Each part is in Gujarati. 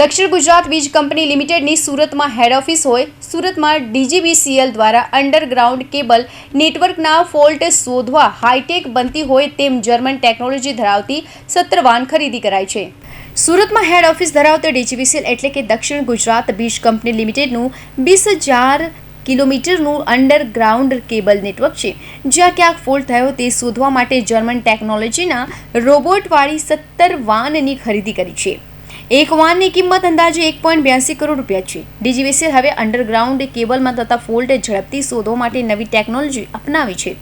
દક્ષિણ ગુજરાત વીજ કંપની લિમિટેડની સુરતમાં હેડ ઓફિસ હોય, સુરતમાં ડીજીબીસીએલ દ્વારા અંડરગ્રાઉન્ડ કેબલ નેટવર્કના ફોલ્ટ શોધવા હાઈટેક બનતી હોય તેમ જર્મન ટેકનોલોજી ધરાવતી સત્તર વાન ખરીદી કરાઈ છે. સુરતમાં હેડ ઓફિસ ધરાવતી ડીજીબીસીએલ એટલે કે દક્ષિણ ગુજરાત વીજ કંપની લિમિટેડનું વીસ હજાર કિલોમીટરનું અંડરગ્રાઉન્ડ કેબલ નેટવર્ક છે, જ્યાં ક્યાંક ફોલ્ટ થયો તે શોધવા માટે જર્મન ટેકનોલોજીના રોબોટવાળી સત્તર વાનની ખરીદી કરી છે. એક વાનની કિંમત અંદાજે એક પોઈન્ટ બ્યાસી કરોડ રૂપિયા છે. ડીજીવીસીએલ હવે અંડરગ્રાઉન્ડ કેબલમાં થતા ફોલ્ટ ઝડપથી શોધવા માટે નવી ટેકનોલોજી અપનાવી છે.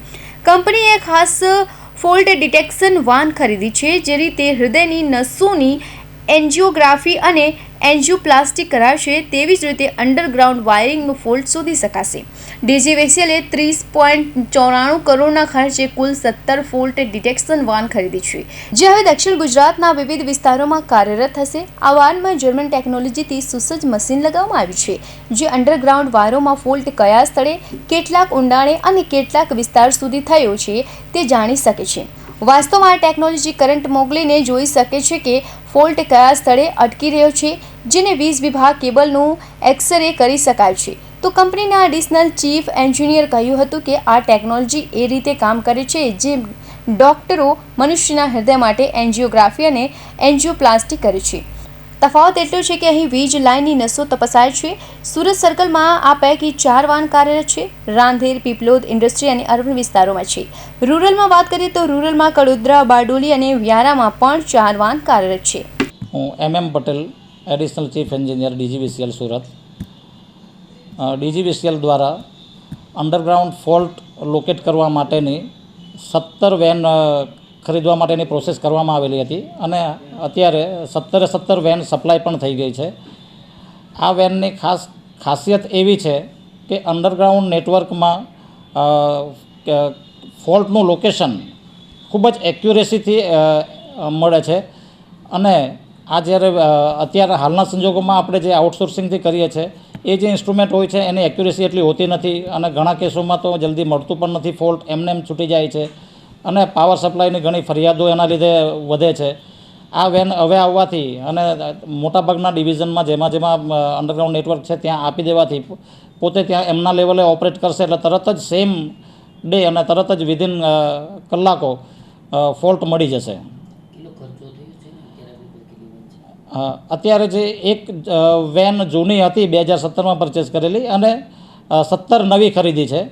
કંપનીએ ખાસ ફોલ્ટ ડિટેક્શન વાન ખરીદી છે જે રીતે હૃદયની નસોની એન્જિયોગ્રાફી અને એન્જિયોપ્લાસ્ટી કરાશે તેવી જ રીતે અંડરગ્રાઉન્ડ વાયરિંગનું ફોલ્ટ શોધી શકાશે. ડીજીવીસીએલે ત્રીસ પોઈન્ટ ચોરાણું કરોડના ખર્ચે કુલ સત્તર ફોલ્ટ ડિટેક્શન વાન ખરીદી છે. જે હવે દક્ષિણ ગુજરાતના વિવિધ વિસ્તારોમાં કાર્યરત થશે આ વાનમાં જર્મન ટેકનોલોજીથી સુસજ્જ મશીન લગાવવામાં આવ્યું છે. જે અંડરગ્રાઉન્ડ વાયરોમાં ફોલ્ટ કયા સ્થળે, કેટલાક ઊંડાણે અને કેટલાક વિસ્તાર સુધી થયો છે તે જાણી શકે છે. વાસ્તવમાં આ ટેકનોલોજી કરંટ મોકલીને જોઈ શકે છે કે ફોલ્ટ કયા સ્થળે અટકી રહ્યો છે, જેને વીજ વિભાગ કેબલનું એક્સરે કરી શકાય છે. તો કંપનીના એડિશનલ ચીફ એન્જિનિયર કહ્યું હતું કે આ ટેકનોલોજી એ રીતે કામ કરે છે જે ડોક્ટરો મનુષ્યના હૃદય માટે એન્જિયોગ્રાફી અને એન્જિયોપ્લાસ્ટી કરે છે. તફાવત એટલો છે કે અહીં વીજ લાઇનની નસો તપસાય છે. સુરત સર્કલમાં આ પૈકી ચાર વાન કાર્યરત છે. રાંધેર, પીપલોદ ઇન્ડસ્ટ્રી અને અર્બન વિસ્તારોમાં છે. રૂરલમાં વાત કરીએ તો રૂરલમાં કડોદરા, બારડોલી અને વ્યારામાં પણ ચાર વાન કાર્યરત છે. હું M M Patel, additional chief engineer DGVCL Surat. DGVCL દ્વારા અંડરગ્રાઉન્ડ ફોલ્ટ લોકેટ કરવા માટેની સત્તર વેન ખરીદવા માટેની પ્રોસેસ કરવામાં આવેલી હતી અને અત્યારે સત્તરે સત્તર વેન સપ્લાય પણ થઈ ગઈ છે. આ વેનની ખાસ ખાસિયત એવી છે કે અંડરગ્રાઉન્ડ નેટવર્કમાં ફોલ્ટનું લોકેશન ખૂબ જ એક્યુરેસીથી મળે છે અને આ જ્યારે અત્યારે હાલના સંજોગોમાં આપણે જે આઉટસોર્સિંગથી કરીએ છીએ એ જે ઇન્સ્ટ્રુમેન્ટ હોય છે એની એક્યુરેસી એટલી હોતી નથી અને ઘણા કેસોમાં તો જલ્દી મળતું પણ નથી, ફોલ્ટ એમને એમ છૂટી જાય છે. અને પાવર સપ્લાયની ઘણી ફરિયાદો એના લીધે વધે છે. આ વેન હવે આવવાથી અને મોટાભાગના ડિવિઝનમાં જેમાં જેમાં અંડરગ્રાઉન્ડ નેટવર્ક છે ત્યાં આપી દેવાથી પોતે ત્યાં એમના લેવલે ઓપરેટ કરશે એટલે તરત જ સેમ ડે અને તરત જ વિધિન કલાકો ફોલ્ટ મળી જશે. અત્યારે જે એક વેન જૂની હતી બે હજાર સત્તરમાં પરચેસ કરેલી અને સત્તર નવી ખરીદી છે.